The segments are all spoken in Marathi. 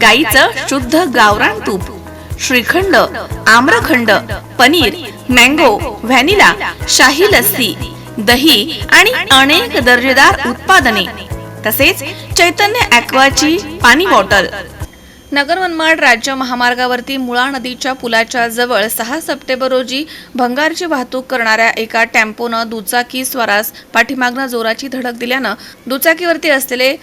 गाईचं शुद्ध गावरान तूप श्रीखंड आम्रखंड पनीर मँगो व्हॅनिला शाही लस्सी दही आणि अनेक दर्जेदार उत्पादने तसेच चैतन्य ॲक्वाची पाणी बॉटल. नगर मनमाड राज्य महामार्गावरती मुळा नदीच्या पुलाच्या जवळ सहा सप्टेंबर रोजी भंगारची वाहतूक करणाऱ्या एका टेम्पोनं दुचाकी स्वरास पाठीमागनं जोराची धडक दिल्यानं दुचाकीवरती असलेले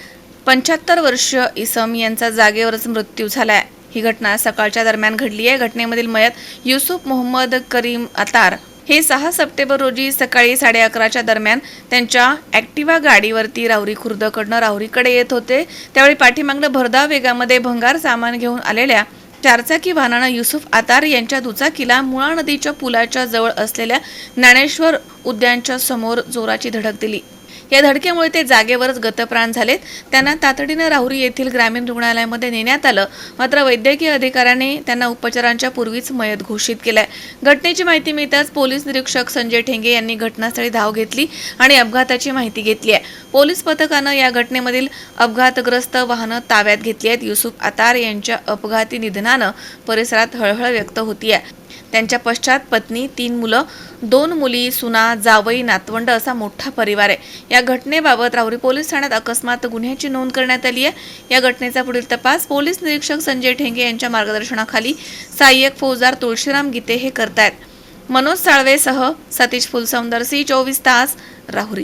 पंच्याहत्तर वर्ष इसम यांचा जागेवरच मृत्यू झालाय. ही घटना सकाळच्या दरम्यान घडली आहे. घटनेमधील मयत युसुफ मोहम्मद करीम अतार हे सहा सप्टेंबर रोजी सकाळी साडे अकराच्या दरम्यान त्यांच्या ॲक्टिवा गाडीवरती राहुरी खुर्दकडनं राहुरीकडे येत होते. त्यावेळी पाठीमागनं भरधाव वेगामध्ये भंगार सामान घेऊन आलेल्या चारचाकी वाहनानं युसुफ आतार यांच्या दुचाकीला मुळा नदीच्या पुलाच्या जवळ असलेल्या ज्ञानेश्वर उद्यानच्या समोर जोराची धडक दिली. या धडकेमुळे ते जागेवरच गतप्राण झालेत. त्यांना तातडीनं राहुरी येथील ग्रामीण रुग्णालयामध्ये नेण्यात आलं. मात्र वैद्यकीय अधिकाऱ्याने त्यांना उपचारांच्या पूर्वीच मयत घोषित केलाय. घटनेची माहिती मिळताच पोलीस निरीक्षक संजय ठेंगे यांनी घटनास्थळी धाव घेतली आणि अपघाताची माहिती घेतली आहे. पोलीस पथकानं या घटनेमधील अपघातग्रस्त वाहनं ताब्यात घेतली आहेत. युसुफ आतार यांच्या अपघाती निधनानं परिसरात हळहळ व्यक्त होती आहे त्यांच्या पश्चात पत्नी तीन मुलं दोन मुली सुना जावई नातवंड असा मोठा परिवार आहे. या घटनेबाबत राहुरी पोलीस ठाण्यात अकस्मात गुन्ह्याची नोंद करण्यात आली आहे. या घटनेचा पुढील तपास पोलीस निरीक्षक संजय ठेंगे यांच्या मार्गदर्शनाखाली सहाय्यक फौजदार तुळशीराम गीते हे करतायत. मनोज साळवेसह सतीश फुलसौंदर सी चोवीस तास राहुरी.